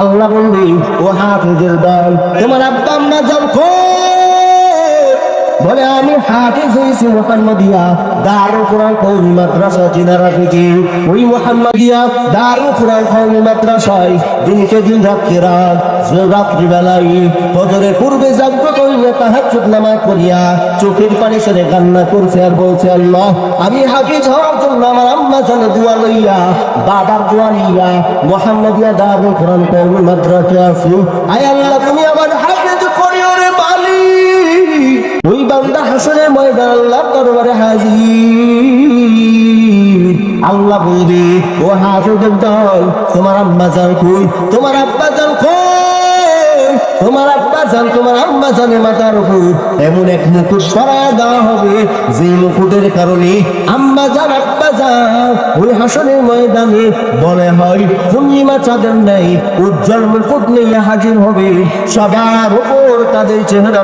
আল্লাহ বন্দি ও হাফিজের দল। তোমার আব্বা আম্মা যখন বলে, আমি হাফিজ হয়েছি মোহাম্মদিয়া দারু কোরআন কৌমি মাদ্রাসা চিনারা থেকে। ওই মোহাম্মদিয়া দারু কোরআন কৌমি মাদ্রাসায় দিনকে দিন রাত্রি রাত রাত্রি বেলায় ফজরের পূর্বে জাগ্র করিলে তাহাজ্জুদ নামাজ করিয়া চোখের পানি ছেড়ে কান্না করছে আর বলছে, আল্লাহ, আমি হাফিজ হওয়ার জন্য আমার আম্মা জানে দোয়া লইয়া, বাবার দোয়া লইয়া মোহাম্মদিয়া দারু কোরআন কৌমি মাদ্রাসা আছি আয় আল্লাহ দরবারে হাজির। আল্লাহ বলবি, ও হাফেজের দল, তোমার আব্বা জান কই? তোমার আব্বা জান কই? তোমার আব্বা জান, তোমার জানের মাথার উপর। এমন এক মুকুট দেওয়া হবে, যে মুকুটের কারণে আম্মা জান, আব্বা জান ওই হাসনের ময়দানে বলে হয়, পূর্ণিমা চাঁদের নেই উজ্জ্বল মুকুট নিয়ে হাজির হবে। সবার উপর তাদের চেহারা